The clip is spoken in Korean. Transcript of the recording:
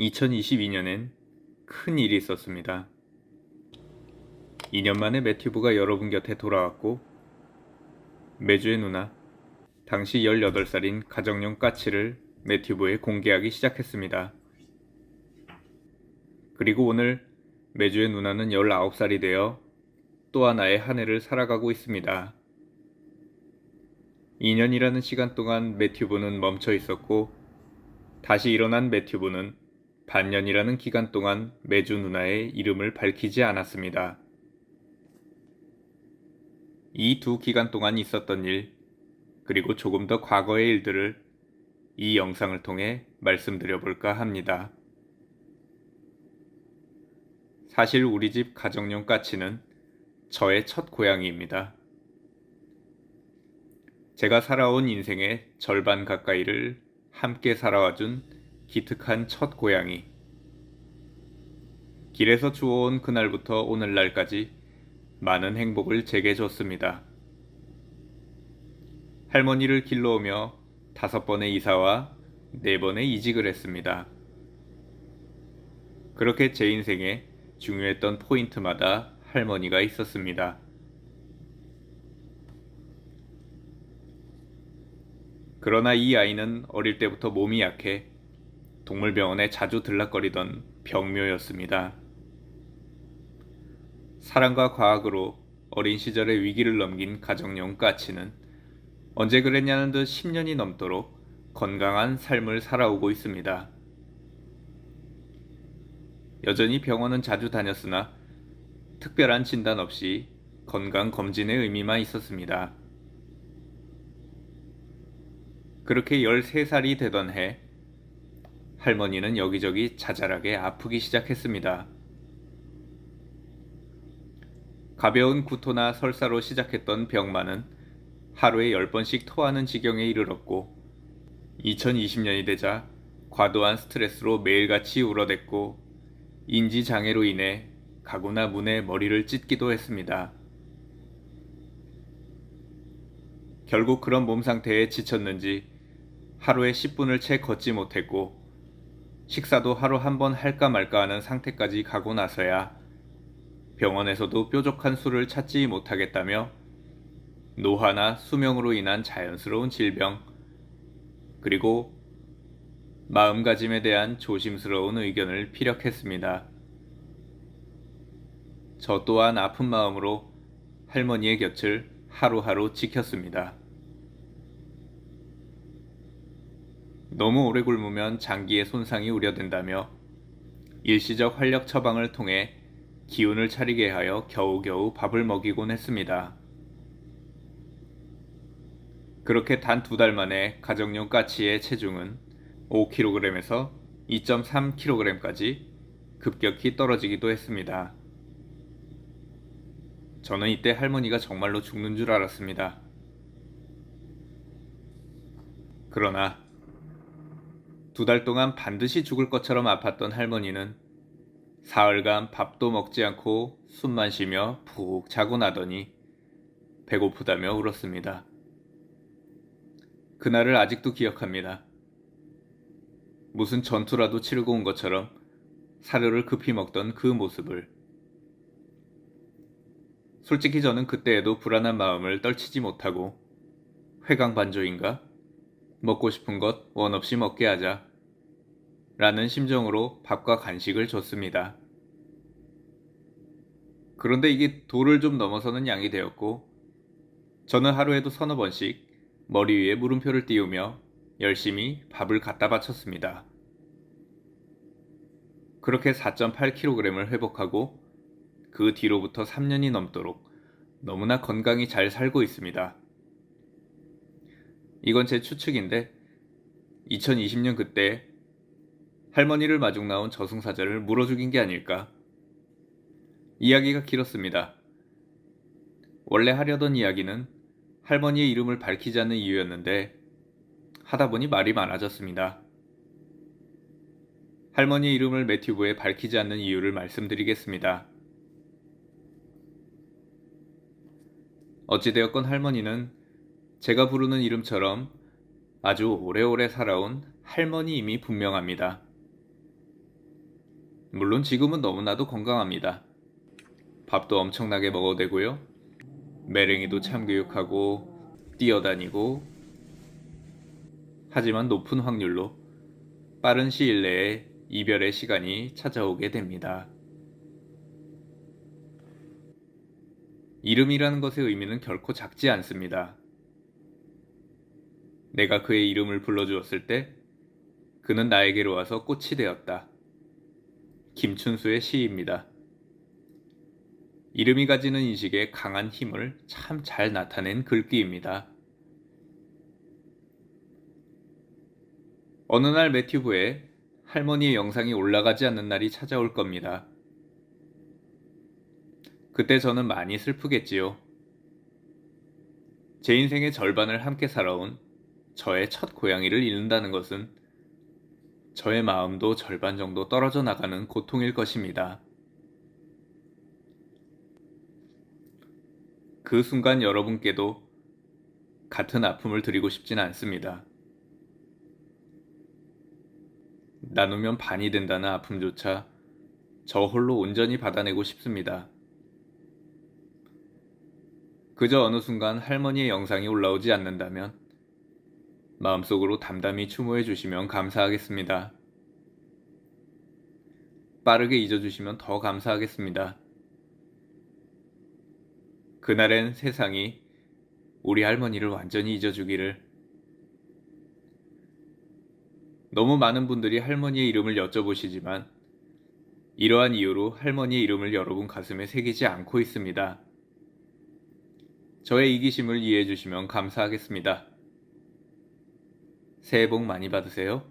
2022년엔 큰 일이 있었습니다. 2년 만에 매튜브가 여러분 곁에 돌아왔고 매주의 누나 당시 18살인 가정용 까치를 매튜브에 공개하기 시작했습니다. 그리고 오늘 매주의 누나는 19살이 되어 또 하나의 한 해를 살아가고 있습니다. 2년이라는 시간 동안 매튜브는 멈춰 있었고 다시 일어난 매튜브는 반년이라는 기간 동안 매주 누나의 이름을 밝히지 않았습니다. 이 두 기간 동안 있었던 일, 그리고 조금 더 과거의 일들을 이 영상을 통해 말씀드려 볼까 합니다. 사실 우리 집 가정용 까치는 저의 첫 고양이입니다. 제가 살아온 인생의 절반 가까이를 함께 살아와준 기특한 첫 고양이. 길에서 주워온 그날부터 오늘날까지 많은 행복을 제게 줬습니다. 할머니를 길러오며 다섯 번의 이사와 네 번의 이직을 했습니다. 그렇게 제 인생에 중요했던 포인트마다 할머니가 있었습니다. 그러나 이 아이는 어릴 때부터 몸이 약해 동물병원에 자주 들락거리던 병묘였습니다. 사랑과 과학으로 어린 시절의 위기를 넘긴 가정용 까치는 언제 그랬냐는 듯 10년이 넘도록 건강한 삶을 살아오고 있습니다. 여전히 병원은 자주 다녔으나 특별한 진단 없이 건강 검진의 의미만 있었습니다. 그렇게 13살이 되던 해, 할머니는 여기저기 자잘하게 아프기 시작했습니다. 가벼운 구토나 설사로 시작했던 병만은 하루에 10번씩 토하는 지경에 이르렀고, 2020년이 되자 과도한 스트레스로 매일같이 울어댔고, 인지장애로 인해 가구나 문에 머리를 찢기도 했습니다. 결국 그런 몸 상태에 지쳤는지 하루에 10분을 채 걷지 못했고 식사도 하루 한 번 할까 말까 하는 상태까지 가고 나서야 병원에서도 뾰족한 술을 찾지 못하겠다며 노화나 수명으로 인한 자연스러운 질병 그리고 마음가짐에 대한 조심스러운 의견을 피력했습니다. 저 또한 아픈 마음으로 할머니의 곁을 하루하루 지켰습니다. 너무 오래 굶으면 장기의 손상이 우려된다며 일시적 활력 처방을 통해 기운을 차리게 하여 겨우겨우 밥을 먹이곤 했습니다. 그렇게 단 두 달 만에 가정용 까치의 체중은 5kg에서 2.3kg까지 급격히 떨어지기도 했습니다. 저는 이때 할머니가 정말로 죽는 줄 알았습니다. 그러나 두 달 동안 반드시 죽을 것처럼 아팠던 할머니는 사흘간 밥도 먹지 않고 숨만 쉬며 푹 자고 나더니 배고프다며 울었습니다. 그날을 아직도 기억합니다. 무슨 전투라도 치르고 온 것처럼 사료를 급히 먹던 그 모습을. 솔직히 저는 그때에도 불안한 마음을 떨치지 못하고 회강 반조인가? 먹고 싶은 것 원 없이 먹게 하자. 라는 심정으로 밥과 간식을 줬습니다. 그런데 이게 도를 좀 넘어서는 양이 되었고, 저는 하루에도 서너 번씩 머리 위에 물음표를 띄우며 열심히 밥을 갖다 바쳤습니다. 그렇게 4.8kg을 회복하고 그 뒤로부터 3년이 넘도록 너무나 건강히 잘 살고 있습니다. 이건 제 추측인데 2020년 그때 할머니를 마중 나온 저승사자를 물어 죽인 게 아닐까. 이야기가 길었습니다. 원래 하려던 이야기는 할머니의 이름을 밝히지 않는 이유였는데 하다 보니 말이 많아졌습니다. 할머니의 이름을 매튜브에 밝히지 않는 이유를 말씀드리겠습니다. 어찌되었건 할머니는 제가 부르는 이름처럼 아주 오래오래 살아온 할머니임이 분명합니다. 물론 지금은 너무나도 건강합니다. 밥도 엄청나게 먹어도 되고요. 매랭이도 참교육하고 뛰어다니고 하지만 높은 확률로 빠른 시일 내에 이별의 시간이 찾아오게 됩니다. 이름이라는 것의 의미는 결코 작지 않습니다. 내가 그의 이름을 불러주었을 때 그는 나에게로 와서 꽃이 되었다. 김춘수의 시입니다. 이름이 가지는 인식의 강한 힘을 참 잘 나타낸 글귀입니다. 어느 날 매튜브에 할머니의 영상이 올라가지 않는 날이 찾아올 겁니다. 그때 저는 많이 슬프겠지요. 제 인생의 절반을 함께 살아온 저의 첫 고양이를 잃는다는 것은 저의 마음도 절반 정도 떨어져 나가는 고통일 것입니다. 그 순간 여러분께도 같은 아픔을 드리고 싶진 않습니다. 나누면 반이 된다는 아픔조차 저 홀로 온전히 받아내고 싶습니다. 그저 어느 순간 할머니의 영상이 올라오지 않는다면 마음속으로 담담히 추모해 주시면 감사하겠습니다. 빠르게 잊어주시면 더 감사하겠습니다. 그날엔 세상이 우리 할머니를 완전히 잊어주기를. 너무 많은 분들이 할머니의 이름을 여쭤보시지만 이러한 이유로 할머니의 이름을 여러분 가슴에 새기지 않고 있습니다. 저의 이기심을 이해해 주시면 감사하겠습니다. 새해 복 많이 받으세요.